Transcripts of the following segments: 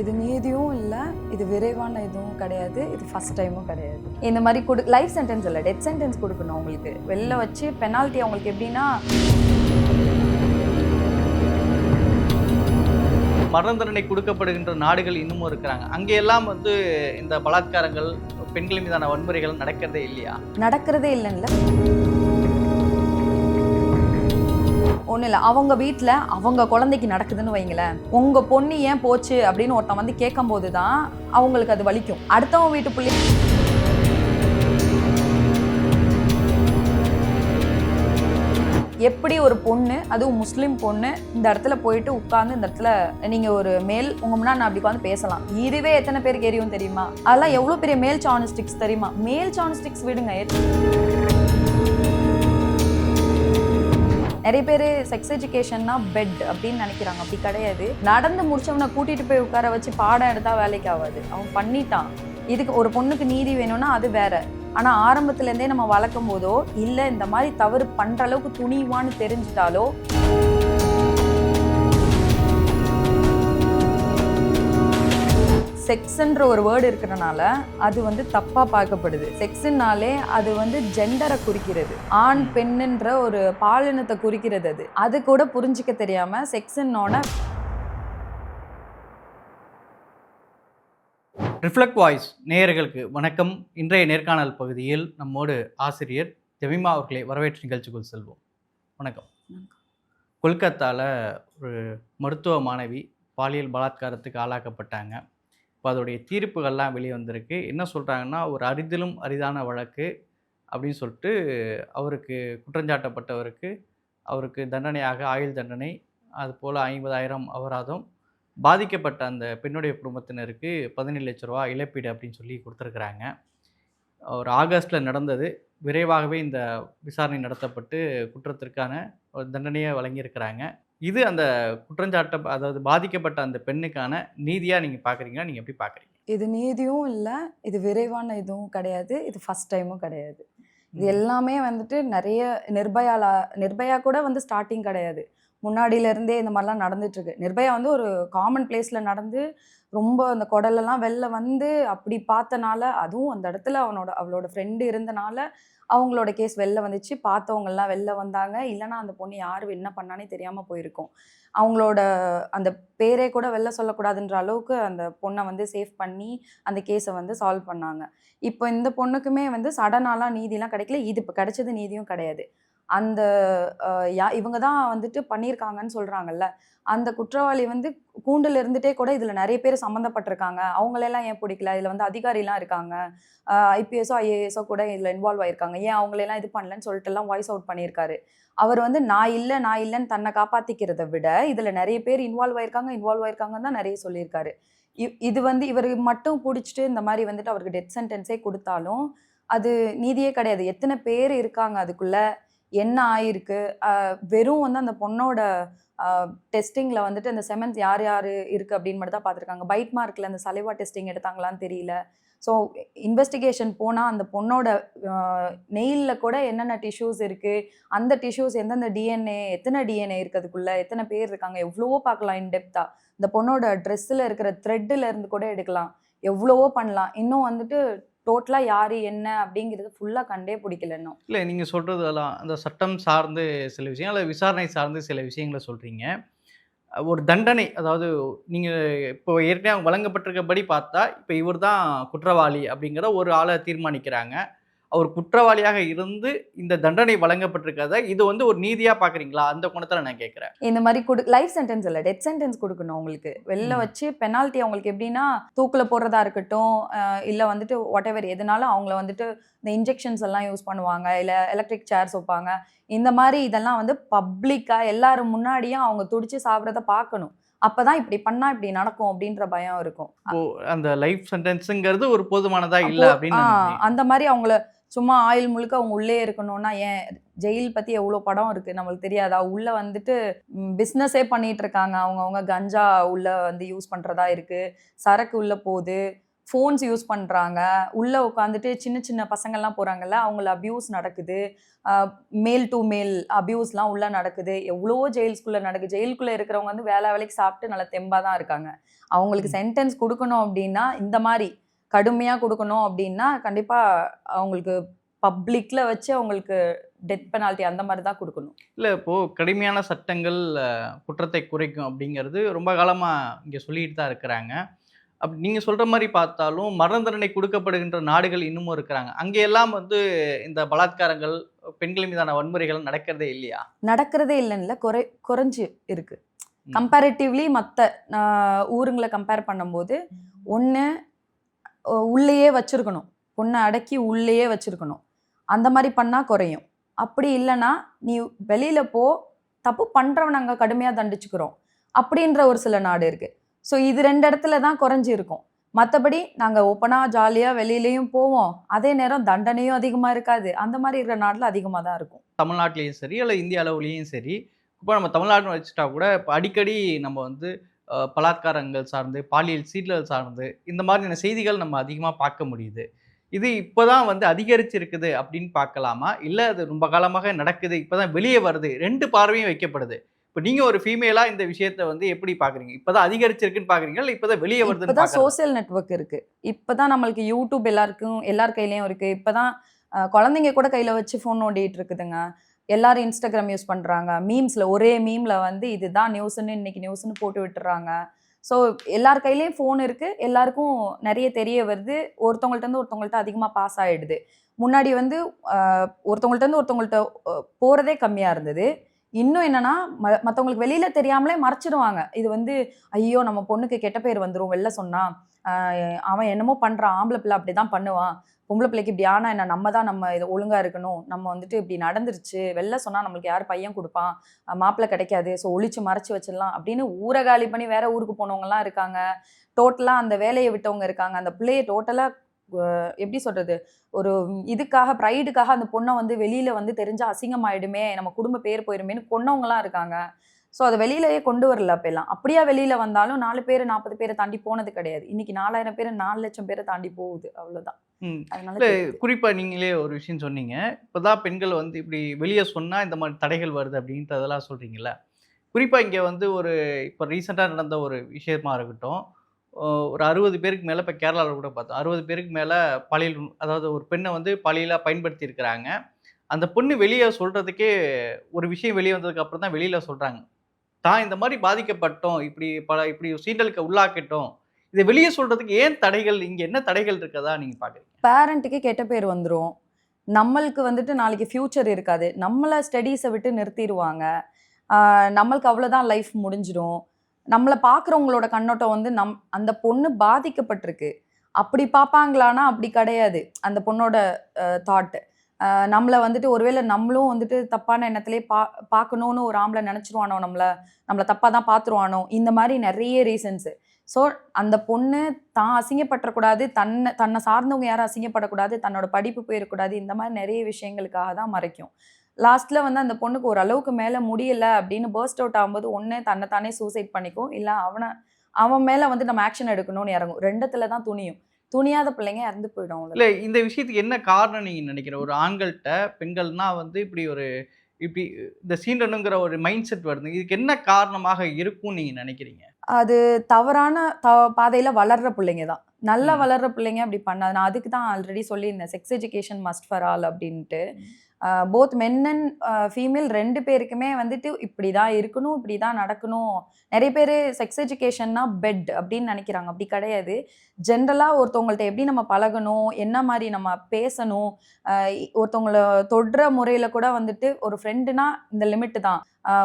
இது நீதியும் இல்லை இது விரைவான இதுவும் கிடையாது இது ஃபர்ஸ்ட் டைமும் கிடையாது. இந்த மாதிரி கொடு லைஃப் சென்டென்ஸ் இல்லை டெத் சென்டென்ஸ் கொடுக்கணும் அவங்களுக்கு வெளில வச்சு பெனால்ட்டி அவங்களுக்கு எப்படின்னா மரண தண்டனை கொடுக்கப்படுகின்ற நாடுகள் இன்னமும் இருக்கிறாங்க. அங்கெல்லாம் வந்து இந்த பலாத்காரங்கள் பெண்கள் மீதான வன்முறைகள் நடக்கிறதே இல்லையா? நடக்கிறதே இல்லைல்ல ஒன்றும் இல்லை. அவங்க வீட்டில் அவங்க குழந்தைக்கு நடக்குதுன்னு வைங்களேன். உங்கள் பொண்ணு ஏன் போச்சு அப்படின்னு ஒருத்தன் வந்து கேட்கும்போது தான் அவங்களுக்கு அது வலிக்கும். அடுத்தவங்க வீட்டு பிள்ளை எப்படி ஒரு பொண்ணு அதுவும் முஸ்லீம் பொண்ணு இந்த இடத்துல போயிட்டு உட்காந்து இந்த இடத்துல நீங்கள் ஒரு மேல் உங்கள் முன்னாடி நான் அப்படி உட்காந்து பேசலாம். இதுவே எத்தனை பேருக்கு எரியும் தெரியுமா? அதெல்லாம் எவ்வளோ பெரிய மேல் சானிஸ்டிக்ஸ் தெரியுமா? மேல் சானிஸ்டிக்ஸ் விடுங்க. நிறைய பேர் செக்ஸ் எஜுகேஷன்னா பெட் அப்படின்னு நினைக்கிறாங்க. அப்படி கிடையாது. நடந்து முடிச்சவனை கூட்டிட்டு போய் உட்கார வச்சு பாடம் எடுத்தா வேலைக்கு ஆகாது. அவன் பண்ணிட்டான். இதுக்கு ஒரு பொண்ணுக்கு நீதி வேணும்னா அது வேற. ஆனா ஆரம்பத்துல இருந்தே நம்ம வளர்க்கும் போதோ இல்ல இந்த மாதிரி தவறு பண்ற அளவுக்கு துணிவான்னு தெரிஞ்சிட்டாலோ செக்ஸ்ன்ற ஒரு வேர்டு இருக்கிறனால அது வந்து தப்பா பார்க்கப்படுது. செக்ஸ்னாலே அது வந்து ஜெண்டரை குறிக்கிறது. ஆண் பெண்ணுன்ற ஒரு பாலினத்தை குறிக்கிறது அது. அது கூட புரிஞ்சிக்க தெரியாம செக்ஸ்னோட ரிஃப்ளெக்ட் வாய்ஸ் நேயர்களுக்கு வணக்கம். இன்றைய நேர்காணல் பகுதியில் நம்மோடு ஆசிரியர் ஜெமிமா அவர்களை வரவேற்று நிகழ்ச்சிக்குள் செல்வோம். வணக்கம். கொல்கத்தாவில் ஒரு மருத்துவ மாணவி பாலியல் பலாத்காரத்துக்கு ஆளாக்கப்பட்டாங்க. இப்போ அதோடைய தீர்ப்புகள்லாம் வெளியே வந்திருக்கு. என்ன சொல்கிறாங்கன்னா ஒரு அரிதிலும் அரிதான வழக்கு அப்படின்னு சொல்லிட்டு அவருக்கு குற்றஞ்சாட்டப்பட்டவருக்கு அவருக்கு தண்டனையாக ஆயுள் தண்டனை அதுபோல் ஐம்பதாயிரம் அபராதம் பாதிக்கப்பட்ட அந்த பெண்ணுடைய குடும்பத்தினருக்கு பதினேழு லட்ச ரூபா இழப்பீடு அப்படின்னு சொல்லி கொடுத்துருக்குறாங்க. ஒரு ஆகஸ்ட்டில் நடந்தது. விரைவாகவே இந்த விசாரணை நடத்தப்பட்டு குற்றத்திற்கான ஒரு தண்டனையை வழங்கியிருக்கிறாங்க. இது அந்த குற்றஞ்சாட்ட அதாவது பாதிக்கப்பட்ட அந்த பெண்ணுக்கான நீதியாக நீங்கள் பார்க்குறீங்களா நீங்கள் எப்படி பார்க்குறீங்க இது நீதியும் இல்லை இது விரைவான இதுவும் கிடையாது இது ஃபர்ஸ்ட் டைமும் கிடையாது. இது எல்லாமே வந்துட்டு நிறைய நிர்பயால நிர்பயா கூட வந்து ஸ்டார்டிங் கிடையாது. முன்னாடியில இருந்தே இந்த மாதிரிலாம் நடந்துட்டுருக்கு. நிர்பயா வந்து ஒரு காமன் பிளேஸில் நடந்து ரொம்ப அந்த குடலெல்லாம் வெளில வந்து அப்படி பார்த்தனால அதுவும் அந்த இடத்துல அவனோட அவளோட ஃப்ரெண்டு இருந்தனால அவங்களோட கேஸ் வெளில வந்துச்சு. பார்த்தவங்கெல்லாம் வெளில வந்தாங்க. இல்லைனா அந்த பொண்ணு யார் என்ன பண்ணானே தெரியாமல் போயிருக்கும். அவங்களோட அந்த பேரே கூட வெளில சொல்லக்கூடாதுன்ற அளவுக்கு அந்த பொண்ணை வந்து சேஃப் பண்ணி அந்த கேஸை வந்து சால்வ் பண்ணாங்க. இப்போ இந்த பொண்ணுக்குமே வந்து சடனாலாம் நீதிலாம் கிடைக்கல. இது இப்போ கிடைச்சது நீதியும் கிடையாது. அந்த யா இவங்க தான் வந்துட்டு பண்ணியிருக்காங்கன்னு சொல்கிறாங்கல்ல அந்த குற்றவாளி வந்து கூண்டில் இருந்துட்டே கூட இதில் நிறைய பேர் சம்மந்தப்பட்டிருக்காங்க அவங்களெல்லாம் ஏன் பிடிக்கல? இதில் வந்து அதிகாரிலாம் இருக்காங்க. ஐபிஎஸோ ஐஏஎஸோ கூட இதில் இன்வால்வ் ஆயிருக்காங்க. ஏன் அவங்களெல்லாம் இது பண்ணலன்னு சொல்லிட்டு எல்லாம் வாய்ஸ் அவுட் பண்ணியிருக்காரு. அவர் வந்து நான் இல்லை நான் இல்லைன்னு தன்னை காப்பாற்றிக்கிறத விட இதில் நிறைய பேர் இன்வால்வ் ஆயிருக்காங்க இன்வால்வ் ஆயிருக்காங்கன்னு தான் நிறைய சொல்லியிருக்காரு. இ- இது வந்து இவர் மட்டும் பிடிச்சிட்டு இந்த மாதிரி வந்துட்டு அவருக்கு டெத் சென்டென்ஸே கொடுத்தாலும் அது நீதியே கிடையாது. எத்தனை பேர் இருக்காங்க அதுக்குள்ளே? என்ன ஆயிருக்கு? வெறும் வந்து அந்த பொண்ணோட டெஸ்டிங்கில் வந்துட்டு அந்த செமன்ஸ் யார் யார் இருக்குது அப்படின்னு மட்டும் தான் பார்த்துருக்காங்க. பைட் மார்க்கில் அந்த சலைவா டெஸ்டிங் எடுத்தாங்களான்னு தெரியல. ஸோ இன்வெஸ்டிகேஷன் போனால் அந்த பொண்ணோட நெயிலில் கூட என்னென்ன டிஷ்யூஸ் இருக்குது அந்த டிஷ்யூஸ் எந்தெந்த டிஎன்ஏ எத்தனை டிஎன்ஏ இருக்கிறதுக்குள்ளே எத்தனை பேர் இருக்காங்க? எவ்வளவோ பார்க்கலாம் இன்டெப்தா இந்த பொண்ணோட ட்ரெஸ்ஸில் இருக்கிற த்ரெட்டில் இருந்து கூட எடுக்கலாம். எவ்வளவோ பண்ணலாம். இன்னும் வந்துட்டு டோட்டலாக யார் என்ன அப்படிங்கிறது ஃபுல்லாக கண்டே பிடிக்கல இன்னும். இல்லை நீங்கள் சொல்கிறதெல்லாம் அந்த சட்டம் சார்ந்து சில விஷயங்கள் அல்லது விசாரணை சார்ந்து சில விஷயங்களை சொல்கிறீங்க ஒரு தண்டனை அதாவது நீங்கள் இப்போ ஏற்கனவே அவங்க வழங்கப்பட்டிருக்கபடி பார்த்தா இப்போ இவர் தான் குற்றவாளி அப்படிங்கிற ஒரு ஆளை தீர்மானிக்கிறாங்க. அவர் குற்றவாளியாக இருந்து இந்த தண்டனை வழங்கப்பட்டிருக்கிறத இது வந்து ஒரு நீதியாக பார்க்குறீங்களா அந்த கோணத்தில் நான் கேட்குறேன் இந்த மாதிரி கொடு லைஃப் சென்டென்ஸ் இல்லை டெத் சென்டென்ஸ் கொடுக்கணும் அவங்களுக்கு வெளில. வச்சு பெனால்ட்டி அவங்களுக்கு எப்படின்னா தூக்கில் போடுறதா இருக்கட்டும் இல்லை வந்துட்டு வாட் எவர் எதுனாலும் அவங்கள வந்துட்டு இந்த இன்ஜெக்ஷன்ஸ் எல்லாம் யூஸ் பண்ணுவாங்க இல்லை எலக்ட்ரிக் சேர்ஸ் வைப்பாங்க. இந்த மாதிரி இதெல்லாம் வந்து பப்ளிக்காக எல்லாரும் முன்னாடியும் அவங்க துடிச்சு சாப்பிட்றத பார்க்கணும் அப்பதான் இப்படி பண்ணா இப்படி நடக்கும் அப்படின்ற பயம் இருக்கும். அந்த லைஃப் சென்டென்ஸுங்கிறது ஒரு போதுமானதா இல்லை அப்போ, அப்படின்னு. அந்த மாதிரி அவங்கள சும்மா ஆயில் முழுக்க அவங்க உள்ளே இருக்கணும்னா ஏன்? ஜெயில் பத்தி எவ்வளோ படம் இருக்கு? நம்மளுக்கு தெரியாதா? உள்ள வந்துட்டு பிஸ்னஸே பண்ணிட்டு இருக்காங்க. அவங்க அவங்க கஞ்சா உள்ள வந்து யூஸ் பண்றதா இருக்கு. சரக்கு உள்ள போகுது. ஃபோன்ஸ் யூஸ் பண்ணுறாங்க உள்ளே உட்காந்துட்டு சின்ன சின்ன பசங்கள்லாம் போகிறாங்கல்ல அவங்கள அப்யூஸ் நடக்குது. மேல் டு மேல் அப்யூஸ்லாம் உள்ளே நடக்குது. எவ்வளோ ஜெயில்ஸ்குள்ளே நடக்குது. ஜெயிலுக்குள்ளே இருக்கிறவங்க வந்து வேலை வேலைக்கு சாப்பிட்டு நல்லா தெம்பாக தான் இருக்காங்க. அவங்களுக்கு சென்டென்ஸ் கொடுக்கணும் அப்படின்னா இந்த மாதிரி கடுமையாக கொடுக்கணும் அப்படின்னா கண்டிப்பாக அவங்களுக்கு பப்ளிக்கில் வச்சு அவங்களுக்கு டெத் பெனால்ட்டி அந்த மாதிரி தான் கொடுக்கணும். இல்லை இப்போது கடுமையான சட்டங்கள் குற்றத்தை குறைக்கும் அப்படிங்கிறது ரொம்ப காலமாக இங்கே சொல்லிட்டு தான் இருக்கிறாங்க. அப்படி நீங்கள் சொல்கிற மாதிரி பார்த்தாலும் மரண தண்டனை கொடுக்கப்படுகின்ற நாடுகள் இன்னமும் இருக்கிறாங்க. அங்கே எல்லாம் வந்து இந்த பலாத்காரங்கள் பெண்கள் மீதான வன்முறைகள் நடக்கிறதே இல்லையா? நடக்கிறதே இல்லைன்னு குறை குறைஞ்சு இருக்கு. ம். கம்பேரிட்டிவ்லி மற்ற ஊருங்களை கம்பேர் பண்ணும்போது ஒன்று உள்ளேயே வச்சுருக்கணும். பொண்ணை அடக்கி உள்ளேயே வச்சுருக்கணும். அந்த மாதிரி பண்ணால் குறையும். அப்படி இல்லைன்னா நீ வெளியில் போ தப்பு பண்ணுறவன் நாங்கள் கடுமையாக தண்டிச்சுக்கிறோம். அப்படின்ற ஒரு சில நாடு இருக்குது ஸோ இது ரெண்டு இடத்துல தான் குறைஞ்சி இருக்கும் மற்றபடி நாங்கள் ஓப்பனாக ஜாலியாக வெளியிலையும் போவோம். அதே நேரம் தண்டனையும் அதிகமாக இருக்காது. அந்த மாதிரி இருக்கிற நாட்டில் அதிகமாக தான் இருக்கும். தமிழ்நாட்டிலையும் சரி இல்லை இந்திய அளவுலேயும் சரி. இப்போ நம்ம தமிழ்நாட்டில் வச்சுட்டா கூட இப்போ அடிக்கடி நம்ம வந்து பலாத்காரங்கள் சார்ந்து பாலியல் சீடல் சார்ந்து இந்த மாதிரியான செய்திகள் நம்ம அதிகமாக பார்க்க முடியுது. இது இப்போதான் வந்து அதிகரிச்சிருக்குது அப்படின்னு பார்க்கலாமா? இல்லை அது ரொம்ப காலமாக நடக்குது இப்போதான் வெளியே வருது ரெண்டு பார்வையும் வைக்கப்படுது. இப்போ நீங்கள் ஒரு ஃபீமேலாக இந்த விஷயத்தை வந்து எப்படி பார்க்குறீங்க? இப்போதான் அதிகரிச்சிருக்குன்னு பார்க்குறீங்களா? இல்லை இப்போதான் வெளியே வருதுன்னு இப்பதான் பார்க்குறீங்களா? சோஷியல் நெட்வொர்க் இருக்கு. இப்பதான் நம்மளுக்கு யூடியூப் எல்லாருக்கும் எல்லார் கையிலயும் இருக்கு. இப்பதான் அஹ், குழந்தைங்க கூட கையில வச்சு ஃபோன் நோண்டிட்டு இருக்குதுங்க. எல்லாரும் இன்ஸ்டாகிராம் யூஸ் பண்ணுறாங்க மீம்ஸில் ஒரே மீமில் வந்து இதுதான் நியூஸ்ன்னு இன்னைக்கு நியூஸ்ன்னு போட்டு விட்டுறாங்க. ஸோ எல்லார் கையிலையும் ஃபோன் இருக்குது எல்லாருக்கும் நிறைய தெரிய வருது. ஒருத்தவங்கள்ட்ட இருந்து ஒருத்தவங்கள்ட்ட அதிகமாக பாஸ் ஆகிடுது முன்னாடி வந்து ஒருத்தவங்கள்ட்டேருந்து ஒருத்தவங்கள்ட்ட இருந்து கம்மியாக இருந்தது. இன்னும் என்னன்னா ம- மற்றவங்களுக்கு வெளியில தெரியாமலே மறைச்சிடுவாங்க. இது வந்து ஐயோ நம்ம பொண்ணுக்கு கெட்ட பேர் வந்துடும் வெளில சொன்னா. அவன் என்னமோ பண்றான் ஆம்பளை பிள்ளை அப்படிதான் பண்ணுவான். பொம்பளை பிள்ளைக்கு இப்படி ஆனால் என்ன நம்ம தான் நம்ம இது ஒழுங்கா இருக்கணும். நம்ம வந்துட்டு இப்படி நடந்துருச்சு. வெளில சொன்னா நம்மளுக்கு யார் பையன் கொடுப்பான்? மாப்பிள்ளை கிடைக்காது ஸோ ஒழிச்சு மறைச்சு வச்சிடலாம் அப்படின்னு ஊரை காலி பண்ணி வேற ஊருக்கு போனவங்கலாம் இருக்காங்க. டோட்டலாக அந்த வேலையை விட்டவங்க இருக்காங்க. அந்த பிள்ளையை டோட்டலாக எப்படி சொல்றது? ஒரு இதுக்காக ப்ரைடுக்காக அந்த பொண்ணை வந்து வெளியில வந்து தெரிஞ்சா அசிங்கமாயிடுமே நம்ம குடும்ப பேர் போயிருமேன்னு கொன்னவங்கலாம் இருக்காங்க. ஸோ அதை வெளியிலயே கொண்டு வரல அப்பெல்லாம். அப்படியா வெளியில வந்தாலும் நாலு பேர் நாற்பது பேரை தாண்டி போனது கிடையாது. இன்னைக்கு நாலாயிரம் பேர் நாலு லட்சம் பேரை தாண்டி போகுது அவ்வளவுதான். ம். அதனால. குறிப்பாக நீங்களே ஒரு விஷயம் சொன்னீங்க. இப்போதான் பெண்கள் வந்து இப்படி வெளியே சொன்னால் இந்த மாதிரி தடைகள் வருது அப்படின்றதெல்லாம் சொல்கிறீங்களா குறிப்பாக இங்கே வந்து ஒரு இப்போ ரீசெண்டாக நடந்த ஒரு விஷயமா இருக்கட்டும். ஒரு அறுபது பேருக்கு மேலே இப்போ கேரளாவில் கூட பார்த்தோம். அறுபது பேருக்கு மேலே பாலியல் அதாவது ஒரு பெண்ணை வந்து பாலியலாக பயன்படுத்தி இருக்கிறாங்க. அந்த பொண்ணு வெளியே சொல்கிறதுக்கே ஒரு விஷயம் வெளியே வந்ததுக்கு அப்புறம் தான் வெளியில் சொல்கிறாங்க தான் இந்த மாதிரி பாதிக்கப்பட்டோம் இப்படி பல இப்படி சீண்டலுக்கு உள்ளாக்கிட்டோம். இதை வெளியே சொல்கிறதுக்கு ஏன் தடைகள் இங்கே என்ன தடைகள் இருக்கதா நீங்கள் பார்க்குறீங்க பேரண்ட்டுக்கே கெட்ட பேர் வந்துடும் நம்மளுக்கு வந்துட்டு நாளைக்கு ஃப்யூச்சர் இருக்காது. நம்மளை ஸ்டடீஸை விட்டு நிறுத்திடுவாங்க நம்மளுக்கு அவ்வளோதான் லைஃப் முடிஞ்சிடும் நம்மளை பார்க்குறவங்களோட கண்ணோட்டம் வந்து நம் அந்த பொண்ணு பாதிக்கப்பட்டிருக்கு. அப்படி பார்ப்பாங்களான்னா அப்படி கிடையாது. அந்த பொண்ணோட தாட்டு நம்மளை வந்துட்டு ஒருவேளை நம்மளும் வந்துட்டு தப்பான எண்ணத்திலே பா பார்க்கணுன்னு ஒரு ஆம்பளை நினச்சிருவானோ நம்மளை நம்மளை தப்பாக தான் பார்த்துருவானோ இந்த மாதிரி நிறைய ரீசன்ஸு ஸோ அந்த பொண்ணு தான் அசிங்கப்படக்கூடாது தன்னை தன்னை சார்ந்தவங்க யாரும் அசிங்கப்படக்கூடாது தன்னோட படிப்பு போயிடக்கூடாது இந்த மாதிரி நிறைய விஷயங்களுக்காக தான் மறைக்கும். லாஸ்ட்ல வந்து அந்த பொண்ணுக்கு ஒரு அளவுக்கு மேலே முடியல அப்படின்னு பர்ஸ்ட் அவுட் ஆகும்போது ஒன்று தன்னை தானே சூசைட் பண்ணிக்கும். இல்லை அவனை அவன் மேலே வந்து நம்ம ஆக்ஷன் எடுக்கணும்னு இறங்கும். ரெண்டத்துல தான் துணியும். துணியாத பிள்ளைங்க இறந்து போயிடும். இல்லை இந்த விஷயத்துக்கு என்ன காரணம் நீங்கள் நினைக்கிற? ஒரு ஆண்கள்கிட்ட பெண்கள்னா வந்து இப்படி ஒரு இப்படி இந்த சீண்டனுங்கிற ஒரு மைண்ட் செட் வருது. இதுக்கு என்ன காரணமாக இருக்கும்னு நீங்கள் நினைக்கிறீங்க? அது தவறான த பாதையில் வளர்ற பிள்ளைங்க தான். நல்லா ம். வளர்ற பிள்ளைங்க அப்படி பண்ணாது நான் அதுக்கு தான் ஆல்ரெடி சொல்லியிருந்தேன் sex education must for all அப்படின்ட்டு. போத் மென் அண்ட் ஃபீமேல் ரெண்டு பேருக்குமே வந்துட்டு இப்படி தான் இருக்கணும் இப்படி தான் நடக்கணும். நிறைய பேர் செக்ஸ் எஜுகேஷன்னா பெட் அப்படின்னு நினைக்கிறாங்க. அப்படி கிடையாது. ஜென்ரலாக ஒருத்தவங்கள்ட்ட எப்படி நம்ம பழகணும் என்ன மாதிரி நம்ம பேசணும் ஒருத்தவங்களை ஒருத்தவங்கள தொடுற முறையில் கூட வந்துட்டு ஒரு ஃப்ரெண்டுனா இந்த லிமிட்டு தான்.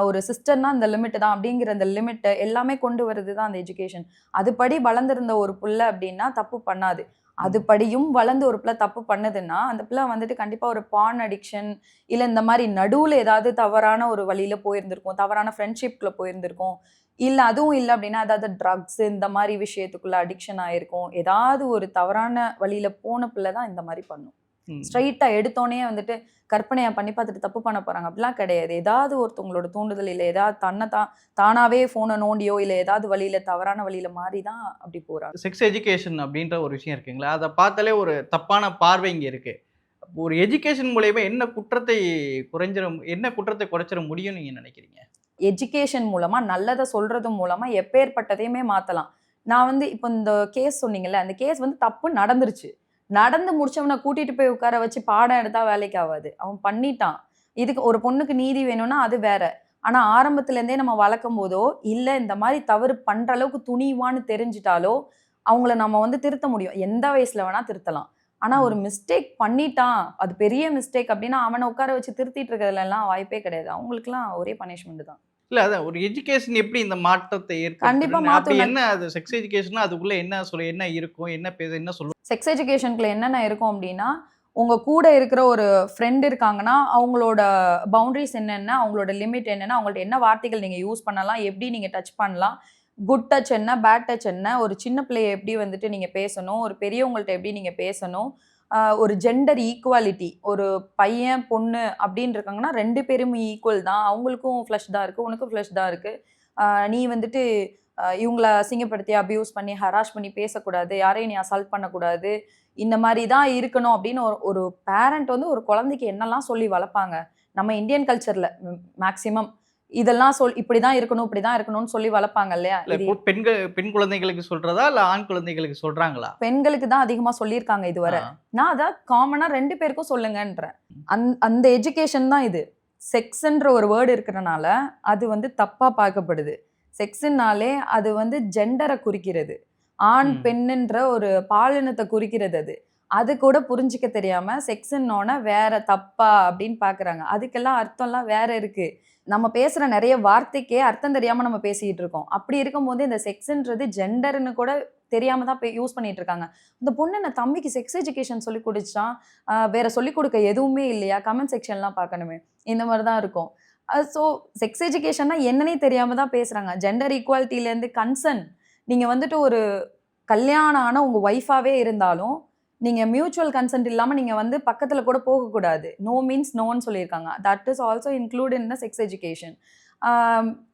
ஒரு சிஸ்டர்னா இந்த லிமிட்டு தான் அப்படிங்கிற அந்த லிமிட்டு எல்லாமே கொண்டு வருது தான் அந்த எஜுகேஷன் அதுபடி வளர்ந்துருந்த ஒரு புள்ள அப்படின்னா தப்பு பண்ணாது. அதுபடியும் வளர்ந்து ஒரு பிள்ளை தப்பு பண்ணுதுன்னா அந்த பிள்ளை வந்துட்டு கண்டிப்பா ஒரு பான் அடிக்ஷன் இல்ல இந்த மாதிரி நடுவுல ஏதாவது தவறான ஒரு வழியில போயிருந்திருக்கும் தவறான ஃப்ரெண்ட்ஷிப்குள்ள போயிருந்திருக்கும் இல்ல அதுவும் இல்லை அப்படின்னா அதாவது ட்ரக்ஸ் இந்த மாதிரி விஷயத்துக்குள்ள அடிக்ஷன் ஆயிருக்கும் ஏதாவது ஒரு தவறான வழியில போன பிள்ளை தான் இந்த மாதிரி பண்ணும். ம். ஸ்ட்ரைட்டா எடுத்தோனே வந்துட்டு கற்பனையா பண்ணி பார்த்துட்டு தப்பு பண்ண போறாங்க. அப்படிலாம் கிடையாது. ஏதாவது ஒருத்தவங்களோட தூண்டுதல் இல்லை ஏதாவது தன்னை தான் தானாவே ஃபோனை நோண்டியோ இல்லை ஏதாவது வழியில தவறான வழியில மாறி தான் அப்படி போறாங்க. செக்ஸ் எஜுகேஷன் அப்படின்ற ஒரு விஷயம் இருக்குங்களா? அதை பார்த்தாலே ஒரு தப்பான பார்வை இங்கே இருக்கு. அப்போ ஒரு எஜுகேஷன் மூலயமா என்ன குற்றத்தை குறைஞ்சிட என்ன குற்றத்தை குறைச்சிட முடியும்னு நீங்க நினைக்கிறீங்க? எஜுகேஷன் மூலமா நல்லதை சொல்றது மூலமா எப்பேற்பட்டதையுமே மாத்தலாம். நான் வந்து இப்போ இந்த கேஸ் சொன்னீங்கல்ல அந்த கேஸ் வந்து தப்பு நடந்துருச்சு. நடந்து முடிச்சவனை கூட்டிட்டு போய் உட்கார வச்சு பாடம் எடுத்தா வேலைக்கு ஆகாது. அவன் பண்ணிட்டான். இதுக்கு ஒரு பொண்ணுக்கு நீதி வேணும்னா அது வேற. ஆனா ஆரம்பத்துல இருந்தே நம்ம வளர்க்கும் போதோ இல்ல இந்த மாதிரி தவறு பண்ற அளவுக்கு துணிவான்னு தெரிஞ்சிட்டாலோ அவங்கள நம்ம வந்து திருத்த முடியும். எந்த வயசுல வேணா திருத்தலாம். ஆனா ஒரு மிஸ்டேக் பண்ணிட்டான். அது பெரிய மிஸ்டேக் அப்படின்னா அவனை உட்கார வச்சு திருத்திட்டு இருக்கிறதுல எல்லாம் வாய்ப்பே கிடையாது. அவங்களுக்குலாம் ஒரே பனிஷ்மெண்ட் தான். இல்ல அதான் ஒரு எஜுகேஷன் எப்படி இந்த மாற்றத்தை கண்டிப்பா மாத்தும். என்ன அது செக்ஸ் எஜுகேஷன் அதுக்குள்ள என்ன சொல்ல என்ன இருக்கும் என்ன பேச என்ன சொல்லும் செக்ஸ் எஜுகேஷனுக்குள்ள என்னென்ன இருக்கும் அப்படின்னா உங்க கூட இருக்கிற ஒரு ஃப்ரெண்ட் இருக்காங்கன்னா அவங்களோட பவுண்டரிஸ் என்னென்ன அவங்களோட லிமிட் என்னென்ன அவங்கள்ட்ட என்ன வார்த்தைகள் நீங்க யூஸ் பண்ணலாம் எப்படி நீங்க டச் பண்ணலாம் குட் டச் என்ன பேட் டச் என்ன ஒரு சின்ன பிள்ளைய எப்படி வந்துட்டு நீங்க பேசணும் ஒரு பெரியவங்கள்ட்ட எப்படி நீங்க பேசணும் ஒரு ஜெண்டர் ஈக்குவாலிட்டி ஒரு பையன் பொண்ணு அப்படின்னு இருக்காங்கன்னா ரெண்டு பேரும் ஈக்குவல் தான். அவங்களுக்கும் ஃப்ளஷ் தான் இருக்குது உனக்கும் ஃப்ளஷ் தான் இருக்குது நீ வந்துட்டு இவங்கள அசிங்கப்படுத்தி அபியூஸ் பண்ணி ஹராஷ் பண்ணி பேசக்கூடாது யாரையும் நீ அசால்ட் பண்ணக்கூடாது. இந்த மாதிரி தான் இருக்கணும் அப்படின்னு ஒரு ஒரு பேரண்ட் வந்து ஒரு குழந்தைக்கு என்னெல்லாம் சொல்லி வளர்ப்பாங்க. நம்ம இந்தியன் கல்ச்சரில் மேக்சிமம் இதெல்லாம் சொல் இப்படி தான் இருக்கணும் இப்படி தான் இருக்கணும்னு சொல்லி வளர்ப்பாங்க இல்லையா? பெண்கள் பெண் குழந்தைகளுக்கு சொல்றதா இல்ல ஆண் குழந்தைகளுக்கு சொல்றாங்களா? பெண்களுக்கு தான் அதிகமா சொல்லியிருக்காங்க இதுவரை. நான் அதான் காமனா ரெண்டு பேருக்கும் சொல்லுங்கன்றேன். அந் அந்த எஜுகேஷன் தான் இது. செக்ஸ்ன்ற ஒரு வேர்டு இருக்கிறனால அது வந்து தப்பா பார்க்கப்படுது. செக்ஸ்னாலே அது வந்து ஜெண்டரை குறிக்கிறது. ஆண். பெண்ணுன்ற ஒரு பாலினத்தை குறிக்கிறது அது. அது கூட புரிஞ்சிக்க தெரியாம செக்ஸ்ன்னோட வேற தப்பா அப்படின்னு பாக்குறாங்க அதுக்கெல்லாம் அர்த்தம்லாம் வேற இருக்கு. நம்ம பேசுகிற நிறைய வார்த்தைக்கே அர்த்தம் தெரியாமல் நம்ம பேசிக்கிட்டு இருக்கோம். அப்படி இருக்கும்போது இந்த செக்ஸுன்றது ஜெண்டர்னு கூட தெரியாம தான் யூஸ் பண்ணிட்டு இருக்காங்க. இந்த பொண்ணு நான் தம்பிக்கு செக்ஸ் எஜுகேஷன் சொல்லி கொடுத்தான் வேற சொல்லி கொடுக்க எதுவுமே இல்லையா? கமெண்ட் செக்ஷன்லாம் பார்க்கணுமே. இந்த மாதிரி தான் இருக்கும். ஸோ செக்ஸ் எஜுகேஷன்னா என்னன்னே தெரியாம தான் பேசுறாங்க. ஜெண்டர் ஈக்குவாலிட்டிலேருந்து கன்சர்ன் நீங்கள் வந்துட்டு ஒரு கல்யாணம் ஆன உங்கள் ஒய்ஃபாகவே இருந்தாலும் நீங்கள் மியூச்சுவல் கன்சென்ட் இல்லாமல் நீங்கள் வந்து பக்கத்தில் கூட போகக்கூடாது நோ மீன்ஸ் நோன்னு சொல்லியிருக்காங்க. That is also include in the sex education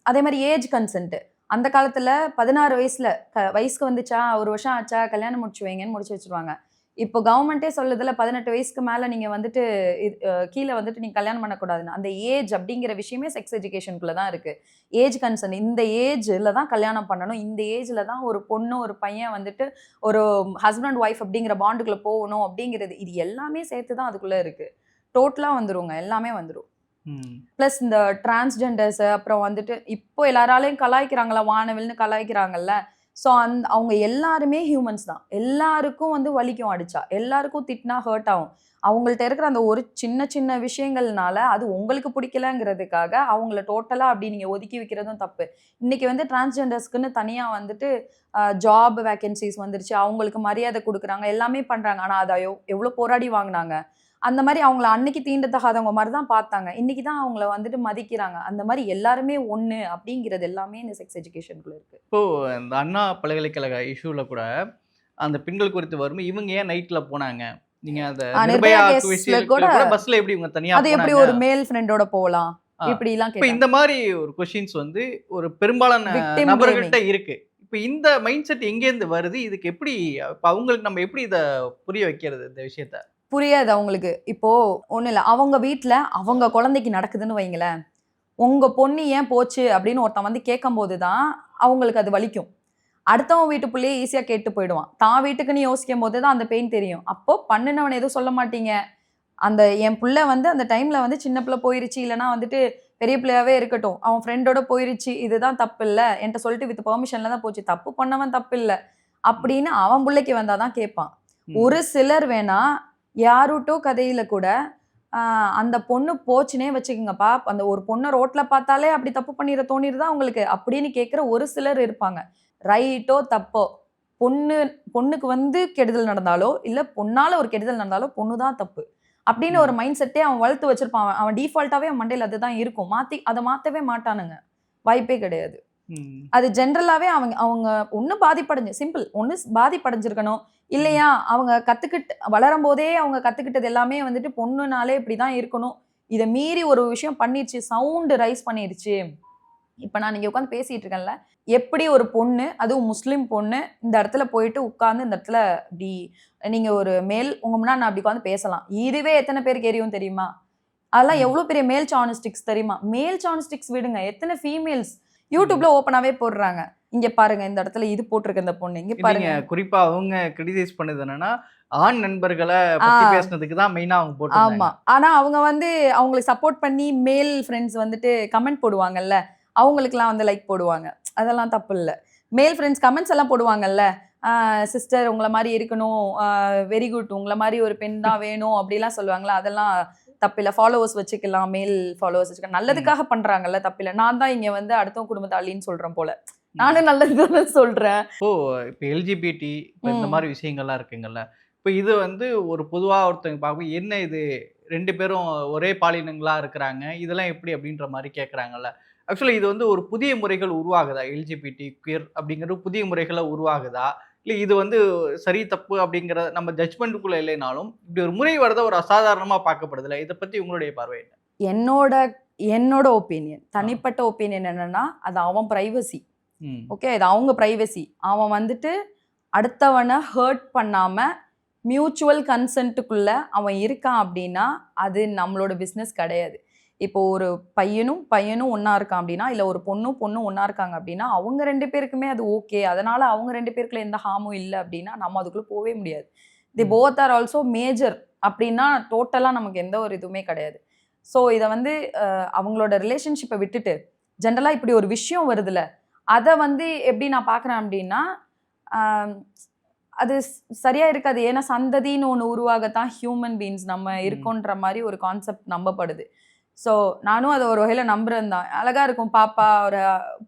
அதே மாதிரி ஏஜ் கன்சென்ட்டு அந்த காலத்தில் பதினாறு வயசில் க- வயசுக்கு வந்துச்சா ஒரு வருஷம் ஆச்சா கல்யாணம் முடிச்சு வைங்கன்னு முடிச்சு வச்சிருவாங்க. இப்போ கவர்மெண்ட்டே சொல்லுதுல பதினெட்டு வயசுக்கு மேல நீங்க வந்துட்டு இது- கீழே வந்துட்டு நீங்க கல்யாணம் பண்ணக்கூடாதுன்னு. அந்த ஏஜ் அப்படிங்கிற விஷயமே செக்ஸ் எஜுகேஷனுக்குள்ள தான் இருக்கு. ஏஜ் கன்சர்ன் இந்த ஏஜ்ல தான் கல்யாணம் பண்ணணும். இந்த ஏஜ்ல தான் ஒரு பொண்ணு ஒரு பையன் வந்துட்டு ஒரு ஹஸ்பண்ட் ஒய்ஃப் அப்படிங்கிற பாண்டுக்குள்ள போகணும் அப்படிங்கிறது இது எல்லாமே சேர்த்து தான் அதுக்குள்ள இருக்கு. டோட்டலா வந்துருங்க எல்லாமே வந்துரும். ம். ப்ளஸ் இந்த டிரான்ஸ்ஜெண்டர்ஸ் அப்புறம் வந்துட்டு இப்போ எல்லாராலையும் கலாய்க்கிறாங்களா? வானவில்னு கலாய்க்கிறாங்கல்ல? ஸோ அந் அவங்க எல்லாருமே ஹியூமன்ஸ் தான். எல்லாருக்கும் வந்து வலிக்கும் அடிச்சா எல்லாருக்கும் திட்டினா ஹர்ட் ஆகும். அவங்கள்ட்ட இருக்கிற அந்த ஒரு சின்ன சின்ன விஷயங்கள்னால அது உங்களுக்கு பிடிக்கலங்கிறதுக்காக அவங்கள டோட்டலாக அப்படி நீங்கள் ஒதுக்கி வைக்கிறதும் தப்பு. இன்னைக்கு வந்து டிரான்ஸ்ஜெண்டர்ஸ்க்குன்னு தனியாக வந்துட்டு ஜாப் வேக்கன்சிஸ் வந்துருச்சு. அவங்களுக்கு மரியாதை கொடுக்குறாங்க எல்லாமே பண்ணுறாங்க ஆனால் அதை எவ்வளோ போராடி வாங்கினாங்க? அந்த மாதிரி அவங்கள அன்னைக்கு தீண்டத்தகாதவங்க மாதிரி தான் பார்த்தாங்க. இன்னைக்கு தான் அவங்கள வந்துட்டு மதிக்கிறாங்க. அந்த மாதிரி எல்லாருமே ஒன்று அப்படிங்கிறது எல்லாமே இந்த செக்ஸ் எஜுகேஷனுக்குள்ள இருக்கு. இப்போ இந்த அண்ணா பல்கலைக்கழக இஷ்யூல கூட அந்த பெண்கள் குறித்து வரும் இவங்க ஏன் நைட்ல போனாங்க? நீங்க அந்த கூட பஸ்ல எப்படி இவங்க தனியா அது எப்படி? ஒரு மேல் ஃப்ரெண்டோட போகலாம். இப்படி எல்லாம் இப்ப இந்த மாதிரி ஒரு கொஸ்டின்ஸ் வந்து ஒரு பெரும்பாலான நபர்கள்ட்ட இருக்கு. இப்ப இந்த மைண்ட் செட் எங்க இருந்து வருது? இதுக்கு எப்படி இப்ப அவங்களுக்கு நம்ம எப்படி இத புரிய வைக்கிறது இந்த விஷயத்த? புரியாது அவங்களுக்கு. இப்போ ஒன்றும் இல்லை. அவங்க வீட்டில் அவங்க குழந்தைக்கு நடக்குதுன்னு வைங்களேன். உங்க பொண்ணு ஏன் போச்சு அப்படின்னு ஒருத்தன் வந்து கேட்கும்போது தான் அவங்களுக்கு அது வலிக்கும். அடுத்தவன் வீட்டு பிள்ளையே ஈஸியாக கேட்டு போயிடுவான். தான் வீட்டுக்குன்னு யோசிக்கும் போது தான் அந்த பெயின் தெரியும். அப்போ பண்ணினவன் எதுவும் சொல்ல மாட்டீங்க. அந்த என் புள்ள வந்து அந்த டைம்ல வந்து சின்ன பிள்ளை போயிருச்சு. இல்லைன்னா வந்துட்டு பெரிய பிள்ளையாவே இருக்கட்டும். அவன் ஃப்ரெண்டோட போயிருச்சு. இதுதான் தப்பு இல்லை. என்கிட்ட சொல்லிட்டு வித் பெர்மிஷன்ல தான் போச்சு. தப்பு பண்ணவன் தப்பு இல்லை. அப்படின்னு அவன் பிள்ளைக்கு வந்தாதான் கேட்பான். ம். ஒரு சிலர் வேணா யாருட்டோ கதையில கூட அந்த பொண்ணு போச்சுனே வச்சுக்கோங்கப்பா. அந்த ஒரு பொண்ணை ரோட்ல பார்த்தாலே அப்படி தப்பு பண்ணிட தோணிடுதா உங்களுக்கு? அப்படின்னு கேட்குற ஒரு சிலர் இருப்பாங்க. ரைட்டோ தப்போ? பொண்ணு பொண்ணுக்கு வந்து கெடுதல் நடந்தாலோ இல்ல பொண்ணால ஒரு கெடுதல் நடந்தாலோ பொண்ணு தான் தப்பு. அப்படின்னு ஒரு மைண்ட் செட்டே அவன் வளர்த்து வச்சிருப்பான். அவன். அவன் மண்டையில அதுதான் இருக்கும். மாத்தி அதை மாத்தவே மாட்டானுங்க. வாய்ப்பே கிடையாது. அது ஜென்ரலாவே அவங்க அவங்க ஒண்ணு பாதிப்படைஞ்சு சிம்பிள் ஒண்ணு பாதிப்படைஞ்சிருக்கணும். இல்லையா? அவங்க கத்துக்கிட்டு வளரும் போதே அவங்க கத்துக்கிட்டது எல்லாமே வந்துட்டு பொண்ணுனாலே இப்படிதான் இருக்கணும். இதை மீறி ஒரு விஷயம் பண்ணிருச்சு சவுண்டு ரைஸ் பண்ணிருச்சு. இப்ப நான் இங்க உட்காந்து பேசிட்டு இருக்கேன்ல. எப்படி ஒரு பொண்ணு அதுவும் முஸ்லிம் பொண்ணு இந்த இடத்துல போயிட்டு உட்கார்ந்து இந்த இடத்துல இப்படி நீங்க ஒரு மேல் உங்க முன்னாடி நான் அப்படி உட்காந்து பேசலாம். இதுவே எத்தனை பேருக்கு எரியும் தெரியுமா? அதெல்லாம் ம். எவ்வளவு பெரிய மேல் சானிஸ்டிக்ஸ் தெரியுமா? மேல் சானிஸ்டிக்ஸ் விடுங்க. எத்தனை ஃபீமேல்ஸ் யூடியூப்ல ஓப்பனாவே போடுறாங்க. இங்க பாருங்க இந்த இடத்துல இது போட்டிருக்கு இந்த பொண்ணு. இங்க பாருங்க. குறிப்பா அவங்க கிரிட்டிசைஸ் பண்ணது என்னன்னா ஆண் நண்பர்களை பத்தி. பேசுனதுக்கு தான் மெயினா அவங்க போட்டிருந்தாங்க. ஆமா. ஆனா அவங்க வந்து அவங்களுக்கு சப்போர்ட் பண்ணி மேல் ஃப்ரெண்ட்ஸ் வந்துட்டு கமெண்ட் போடுவாங்கல்ல அவங்களுக்குலாம் வந்து லைக் போடுவாங்க. அதெல்லாம் தப்பு இல்ல. மேல் ஃப்ரெண்ட்ஸ் கமெண்ட்ஸ் எல்லாம் போடுவாங்கல்ல சிஸ்டர் உங்களை மாதிரி இருக்கணும் வெரி குட் உங்களை மாதிரி ஒரு பெண் தான் வேணும் அப்படிலாம் சொல்லுவாங்களா அதெல்லாம் தப்பில்ல ஃபாலோவர்ஸ் வச்சுக்கலாம் மேல் ஃபாலோவர்ஸ் வச்சுக்கலாம். நல்லதுக்காக பண்றாங்கல்ல தப்பில்ல நான் தான் இங்க வந்து அடுத்தவங்க குடும்பத்தாளின்னு சொல்றேன் போல. நானும் நல்லது தானே சொல்றேன். இப்போ இப்போ எல்ஜிபிடி இப்போ இந்த. மாதிரி விஷயங்கள்லாம் இருக்குங்கல்ல இப்போ இது வந்து ஒரு பொதுவா ஒருத்தங்க பார்க்கும் என்ன இது? ரெண்டு பேரும் ஒரே பாலினங்களா இருக்கிறாங்க. இதெல்லாம் எப்படி அப்படின்ற மாதிரி கேட்குறாங்கல்ல ஆக்சுவலி இது வந்து ஒரு புதிய முறைகள் உருவாகுதா? எல்ஜிபிடி குயர் அப்படிங்கிற புதிய முறைகளை உருவாகுதா? இல்லை இது வந்து சரி தப்பு அப்படிங்கிற நம்ம ஜட்ஜ்மெண்ட்டுக்குள்ள இல்லைனாலும் இப்படி ஒரு முறை வரத ஒரு அசாதாரணமாக பார்க்கப்படுதுல இதை பற்றி உங்களுடைய பார்வை என்ன? என்னோட என்னோட ஒப்பீனியன் தனிப்பட்ட ஒப்பீனியன் என்னன்னா அது அவன் பிரைவசி ஓகே இது அவங்க ப்ரைவசி அவன் வந்துட்டு அடுத்தவனை ஹர்ட் பண்ணாம மியூச்சுவல் கன்சென்ட்டுக்குள்ள அவன் இருக்கான் அப்படின்னா அது நம்மளோட பிஸ்னஸ் கிடையாது. இப்போ ஒரு பையனும் பையனும் ஒன்றா இருக்கான் அப்படின்னா இல்லை ஒரு பொண்ணும் பொண்ணும் ஒன்றா இருக்காங்க அப்படின்னா அவங்க ரெண்டு பேருக்குமே அது ஓகே அதனால அவங்க ரெண்டு பேருக்குள்ள எந்த ஹார்மும் இல்லை அப்படின்னா நம்ம அதுக்குள்ளே போகவே முடியாது. தி. போத் ஆர் ஆல்சோ மேஜர் அப்படின்னா டோட்டலாக நமக்கு எந்த ஒரு இதுவுமே கிடையாது. ஸோ இதை வந்து அவங்களோட ரிலேஷன்ஷிப்பை விட்டுட்டு ஜென்ரலாக இப்படி ஒரு விஷயம் வருதுல அதை வந்து எப்படி நான் பார்க்குறேன் அப்படின்னா அது ஸ்- சரியா இருக்காது. ஏன்னா சந்ததின்னு ஒன்று உருவாகத்தான் ஹியூமன் பீயிங்ஸ் நம்ம. இருக்கோன்ற மாதிரி ஒரு கான்செப்ட் நம்பப்படுது. ஸோ நானும் அதை ஒரு வகையில் நம்புறேன் தான் அழகாக இருக்கும். பாப்பா ஒரு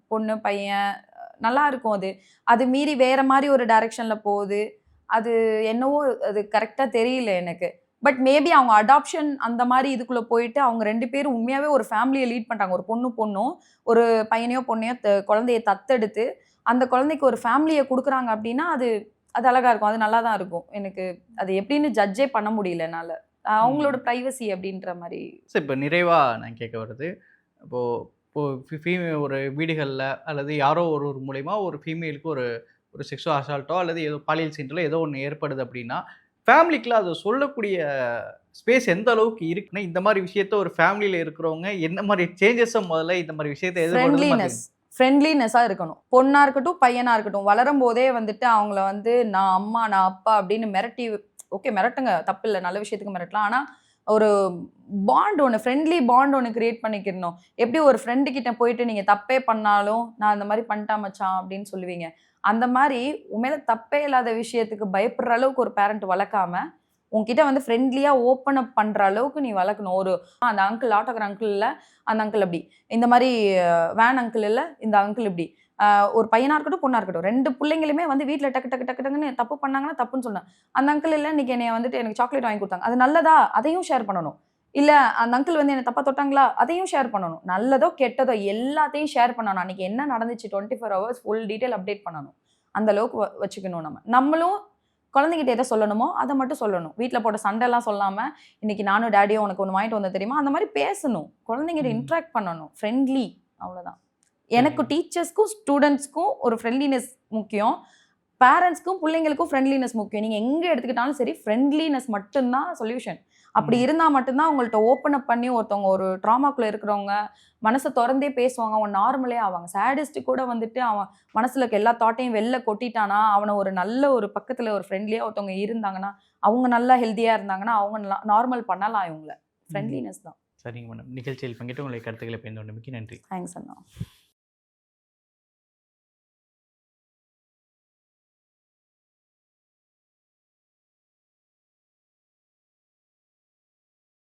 பொண்ணு பையன் நல்லா இருக்கும் அது. அது மீறி வேற மாதிரி ஒரு டைரெக்ஷனில் போகுது. அது என்னவோ அது கரெக்டாக தெரியல எனக்கு. பட் மேபி அவங்க அடாப்ஷன் அந்த மாதிரி இதுக்குள்ளே போயிட்டு அவங்க ரெண்டு பேரும் உண்மையாகவே ஒரு ஃபேமிலியை லீட் பண்ணுறாங்க ஒரு பொண்ணு பொண்ணும் ஒரு பையனையோ பொண்ணையோ த- குழந்தைய தத்தெடுத்து அந்த குழந்தைக்கு ஒரு ஃபேமிலியை கொடுக்குறாங்க அப்படின்னா அது அது அழகாக இருக்கும். அது நல்லா தான் இருக்கும். எனக்கு அது எப்படின்னு ஜட்ஜே பண்ண முடியல என்னால். அவங்களோட ப்ரைவசி அப்படின்ற மாதிரி. சரி இப்போ நிறைவாக நான் கேட்க வருது இப்போது இப்போ ஃபீமே ஒரு வீடுகளில் அல்லது யாரோ ஒரு ஒரு மூலயமா ஒரு ஃபீமேலுக்கு ஒரு ஒரு செக்ஷுவல் அசால்ட்டோ அல்லது ஏதோ பாலியல் சீன்களோ ஏதோ ஒன்று ஏற்படுது அப்படின்னா ஃபேமிலிக்குள்ள அதை சொல்லக்கூடிய ஸ்பேஸ் எந்த அளவுக்கு இருக்குன்னா இந்த மாதிரி விஷயத்த ஒரு ஃபேமிலியில் இருக்கிறவங்க என்ன மாதிரி சேஞ்சஸை முதல்ல இந்த மாதிரி விஷயத்தை ஃப்ரெண்ட்லினஸ் ஃப்ரெண்ட்லினஸாக இருக்கணும். பொண்ணா இருக்கட்டும் பையனா இருக்கட்டும் வளரும் போதே வந்துட்டு அவங்கள வந்து நான் அம்மா நான் அப்பா அப்படின்னு மிரட்டி ஓகே மிரட்டுங்க. தப்பு இல்லை நல்ல விஷயத்துக்கு மிரட்டலாம். ஆனால் ஒரு பாண்ட் ஒன்று ஃப்ரெண்ட்லி பாண்ட் ஒன்று கிரியேட் பண்ணிக்கிறணும் எப்படி ஒரு ஃப்ரெண்டு கிட்ட போயிட்டு நீங்கள் தப்பே பண்ணாலும் நான் அந்த மாதிரி பண்ணிட்டா மச்சான் அப்படின்னு சொல்லுவீங்க. அந்த மாதிரி உண்மையில தப்பே இல்லாத விஷயத்துக்கு பயப்படுற அளவுக்கு ஒரு பேரண்ட் வளர்க்காம உங்ககிட்ட வந்து ஃப்ரெண்ட்லியாக ஓப்பன் அப் பண்ணுற அளவுக்கு நீ வளர்க்கணும். ஒரு அந்த அங்கிள் ஆட்டோகிற அங்கிள் இல்லை அந்த அங்கிள் அப்படி. இந்த மாதிரி வேன் அங்கிள் இல்லை இந்த அங்கிள் இப்படி. ஒரு பையனாக இருக்கட்டும் பொண்ணாக இருக்கட்டும். ரெண்டு பிள்ளைங்களுமே வந்து வீட்டில் டக்கு டக்கு டக்கு டக்குன்னு தப்பு பண்ணாங்கன்னா தப்புன்னு சொன்னேன். அந்த அங்கிள் இல்லை இன்றைக்கி என்னை வந்துட்டு எனக்கு சாக்லேட் வாங்கி கொடுத்தாங்க. அது நல்லதா? அதையும் ஷேர் பண்ணணும். இல்லை அந்த அங்கிள் வந்து என்னை தப்பாக தொட்டாங்களா? அதையும் ஷேர் பண்ணணும். நல்லதோ கெட்டதோ எல்லாத்தையும் ஷேர் பண்ணணும். அன்றைக்கி என்ன நடந்துச்சு? Twenty four hours full detail update பண்ணணும். அந்த அளவுக்கு வ- வச்சுக்கணும் நம்ம. நம்மளும் குழந்தைகிட்ட எதை சொல்லணுமோ அதை மட்டும் சொல்லணும். வீட்டில் போட்ட சண்டைலாம் சொல்லாம இன்னைக்கு நானும் டேடியும் உனக்கு ஒன்று வாங்கிட்டு வந்த தெரியுமா? அந்த மாதிரி பேசணும். குழந்தைங்கிட்ட. இன்ட்ராக்ட் பண்ணணும். ஃப்ரெண்ட்லி அவ்வளோதான் எனக்கு டீச்சர்ஸ்க்கும் ஸ்டூடெண்ட்ஸ்க்கும் ஒரு ஃப்ரெண்ட்லினஸ் முக்கியம். பேரண்ட்ஸ்க்கும் பிள்ளைங்களுக்கும் ஃப்ரெண்ட்லினஸ் முக்கியம். நீங்கள் எங்கே எடுத்துக்கிட்டாலும் சரி ஃப்ரெண்ட்லினஸ் மட்டும்தான் சொல்யூஷன் அப்படி. இருந்தால் மட்டும்தான் அவங்கள்ட்ட ஓப்பன் அப் பண்ணி ஒருத்தவங்க ஒரு ட்ராமாக்குள்ளே இருக்கிறவங்க மனசை திறந்தே பேசுவாங்க. அவன் நார்மலே ஆவாங்க. சேடிஸ்ட்டு கூட வந்துட்டு அவன் மனசுல இருக்க எல்லா தாட்டையும் வெளில கொட்டிட்டானா அவனை ஒரு நல்ல ஒரு பக்கத்தில் ஒரு ஃப்ரெண்ட்லியாக ஒருத்தவங்க இருந்தாங்கன்னா அவங்க நல்லா ஹெல்த்தியாக இருந்தாங்கன்னா அவங்க நார்மல் பண்ணலாம் இவங்கள. ஃப்ரெண்ட்லினஸ் தான். சரிங்க மேடம் நிகழ்ச்சியில் பங்கிட்டு உங்களுடைய கருத்துக்களை பயந்து மிக்க நன்றி. தேங்க்ஸ் அண்ணா.